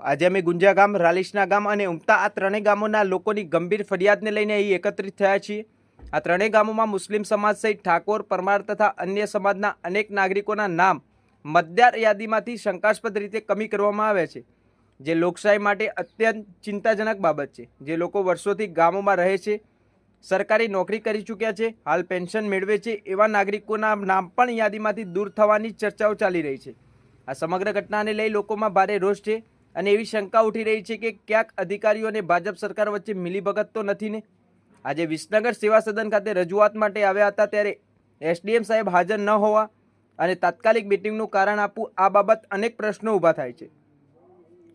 આજે અમે ગુંજા ગામ, રાલિશના ગામ અને ઉમતા આ ત્રણેય ગામોના લોકોની ગંભીર ફરિયાદને લઈને અહીં એકત્રિત થયા છીએ. આ ત્રણેય ગામોમાં મુસ્લિમ સમાજ સહિત ઠાકોર, પરમાર તથા અન્ય સમાજના અનેક નાગરિકોના નામ મતદાર યાદીમાંથી શંકાસ્પદ રીતે કમી કરવામાં આવ્યા છે, જે લોકશાહી માટે અત્યંત ચિંતાજનક બાબત છે. જે લોકો વર્ષોથી ગામોમાં રહે છે, સરકારી નોકરી કરી ચૂક્યા છે, હાલ પેન્શન મેળવે છે, એવા નાગરિકોના નામ પણ યાદીમાંથી દૂર થવાની ચર્ચાઓ ચાલી રહી છે. આ સમગ્ર ઘટનાને લઈ લોકોમાં ભારે રોષ છે. અને એવી શંકા ઉઠી રહી છે કે ક્યાંક અધિકારીઓ અને ભાજપ સરકાર વચ્ચે મિલીભગત તો નથી ને? આજે વિસનગર સેવા સદન ખાતે રજૂઆત માટે આવ્યા હતા ત્યારે એસડીએમ સાહેબ હાજર ન હોવા અને તાત્કાલિક મિટિંગનું કારણ આપવું આ બાબત અનેક પ્રશ્નો ઊભા થાય છે.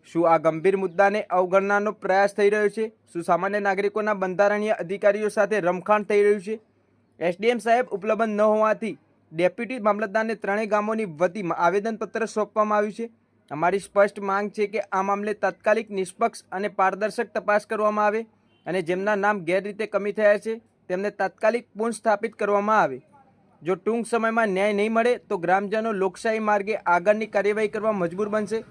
શું આ ગંભીર મુદ્દાને અવગણનાનો પ્રયાસ થઈ રહ્યો છે? શું સામાન્ય નાગરિકોના બંધારણીય અધિકારીઓ સાથે રમખાણ થઈ રહ્યું છે? એસડીએમ સાહેબ ઉપલબ્ધ ન હોવાથી ડેપ્યુટી મામલતદારને ત્રણેય ગામોની વતી આવેદનપત્ર સોંપવામાં આવ્યું છે. અમારી સ્પષ્ટ માંગ છે કે આ મામલે તાત્કાલિક નિષ્પક્ષ અને પારદર્શક તપાસ કરવામાં આવે અને જેમના નામ ગેરરીતે કમી થયા છે, તેમને તાત્કાલિક પુનઃસ્થાપિત કરવામાં આવે. જો ટૂંક સમયમાં ન્યાય નહીં મળે, તો ગ્રામજનો લોકશાહી માર્ગે આગળની કાર્યવાહી કરવા મજબૂર બનશે,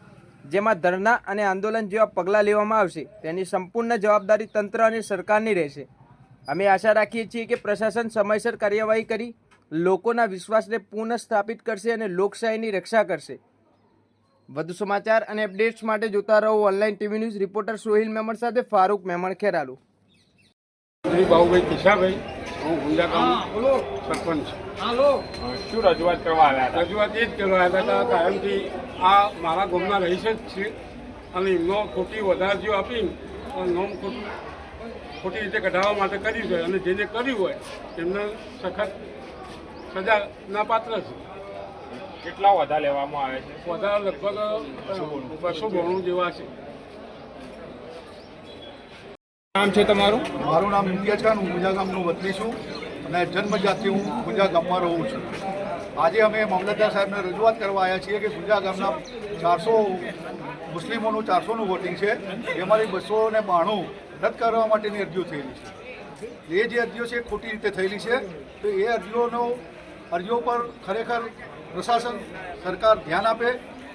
જેમાં ધરણા અને આંદોલન જેવા પગલાં લેવામાં આવશે, તેની સંપૂર્ણ જવાબદારી તંત્ર અને સરકારની રહેશે. અમે આશા રાખીએ છીએ કે પ્રશાસન સમયસર કાર્યવાહી કરી, લોકોના વિશ્વાસને પુનઃ સ્થાપિત કરશે અને લોકશાહીની રક્ષા કરશે. વધુ સમાચાર અને અપડેટ્સ માટે જોતા રહો online TV news reporter Sohil Memon સાથે ફારૂક મેમણ ખેરાલુ. શ્રી કિશાભાઈ હું ગુંજા ગામ સરપંચ. હાલો શું રજૂઆત કરવા આવ્યા રજૂઆત એ જ કરવા આવ્યા હતા કાયમથી આ મારા ગામના રહીશ જ છે અને એમનો ખોટી વધારજીઓ આપી અને નોમ ખોટું ખોટી રીતે કઢાવવા માટે કર્યું છે અને જેને કર્યું હોય એમને સખત સજા ના પાત્ર છે. કેટલા વધા લેવામાં આવે છે? વધારે લગભગ બસો બોણું જેવા છે. નામ છે તમારું? મારું નામ ઇમ્તિયાજ ખાન હું ગુંજા ગામનો વતની છું અને જન્મજાતથી હું ગુંજા ગામમાં રહું છું. આજે અમે મામલતદાર સાહેબને રજૂઆત કરવા આવ્યા છીએ કે ગુંજા ગામના ચારસો મુસ્લિમોનું ચારસોનું વોટિંગ છે. એમાંથી બસો ને બાણું રદ કરવા માટેની અરજીઓ થયેલી છે. એ જે અરજીઓ છે ખોટી રીતે થયેલી છે. તો એ અરજીઓનો અરજીઓ પર ખરેખર પ્રશાસન સરકાર ધ્યાન આપે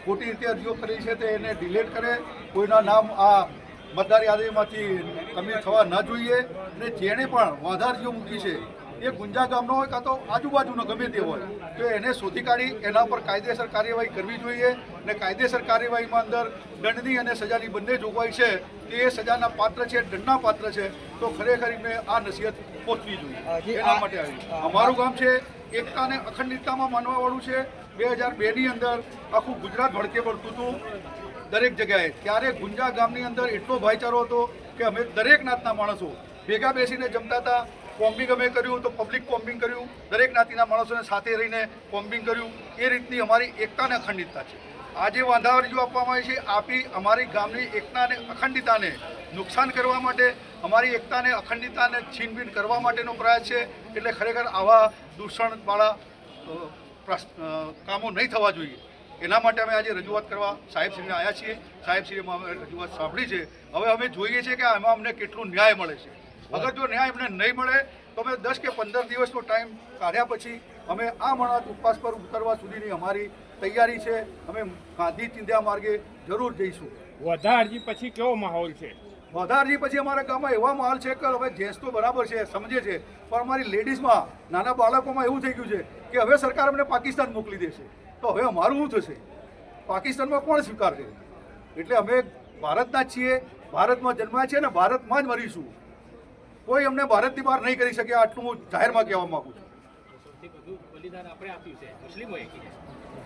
ખોટી રીતે અરજીઓ કરી છે તે એને ડિલેટ કરે કોઈના નામ આ મતદાર યાદીમાંથી કમી થવા ન જોઈએ અને જેણે પણ વાંધારજીઓ મૂકી છે એ ગુંજા ગામનો હોય કાં તો આજુબાજુનો ગમે તે હોય તો એને શોધી કાઢી એના પર કાયદેસર કાર્યવાહી કરવી જોઈએ અને કાયદેસર કાર્યવાહીમાં અંદર દંડની અને સજાની બંને જોગવાઈ છે તે એ સજાના પાત્ર છે દંડના પાત્ર છે તો ખરેખર એમને આ નસીહત પહોંચવી જોઈએ. એના માટે આવી. અમારું ગામ છે એકતા અને અખંડિતતામાં માનવાવાળું છે. બે હજાર બેની અંદર આખું ગુજરાત ભડકે પડતું હતું દરેક જગ્યાએ. ત્યારે ગુંજા ગામની અંદર એટલો ભાઈચારો હતો કે અમે દરેક નાતના માણસો ભેગા બેસીને જમતા હતા. કોમ્બિંગ અમે કર્યું તો પબ્લિક કોમ્બિંગ કર્યું. દરેક જ્ઞાતિના માણસોને સાથે રહીને કોમ્બિંગ કર્યું. એ રીતની અમારી એકતાને અખંડિતતા છે. આજે વાંધા રજૂ આપવામાં આવી છે, આપી અમારી ગામની એકતા અને અખંડિતાને નુકસાન કરવા માટે, અમારી એકતાને અખંડિતાને છીનબીન કરવા માટેનો પ્રયાસ છે. એટલે ખરેખર આવા દૂષણવાળા કામો નહીં થવા જોઈએ. એના માટે અમે આજે રજૂઆત કરવા સાહેબશ્રીને આવ્યા છીએ. સાહેબશ્રીમાં અમે રજૂઆત સાંભળી છે. હવે અમે જોઈએ છીએ કે આમાં અમને કેટલું ન્યાય મળે છે. અગર જો ન્યાય અમને નહીં મળે, તો અમે દસ કે પંદર દિવસનો ટાઈમ કાઢ્યા પછી અમે આ મણાત ઉપવાસ પર ઉતરવા સુધીની અમારી તૈયારી છે. અમે ગાંધી ચિંધ્યા માર્ગે જરૂર જઈશું. વધારજી પછી કેવો માહોલ છે? વધારજી પછી અમારા ગામમાં એવા માહોલ છે કે હવે જેન્ટ્સ તો બરાબર છે સમજે છે. પણ અમારી લેડીઝમાં નાના બાળકોમાં એવું થઈ ગયું છે કે હવે સરકાર અમને પાકિસ્તાન મોકલી દેશે. તો હવે અમારું શું થશે? પાકિસ્તાનમાં કોણ સ્વીકારશે? એટલે અમે ભારતના જ છીએ ભારતમાં જન્મ્યા છીએ ને ભારતમાં જ મરીશું. કોઈ અમને ભારતની બહાર નહીં કરી શકે આટલું હું જાહેરમાં કહેવા માગું છું. સૌથી બધું બલિદાન આપણે આપ્યું છે. મુસ્લિમોએ કીધું.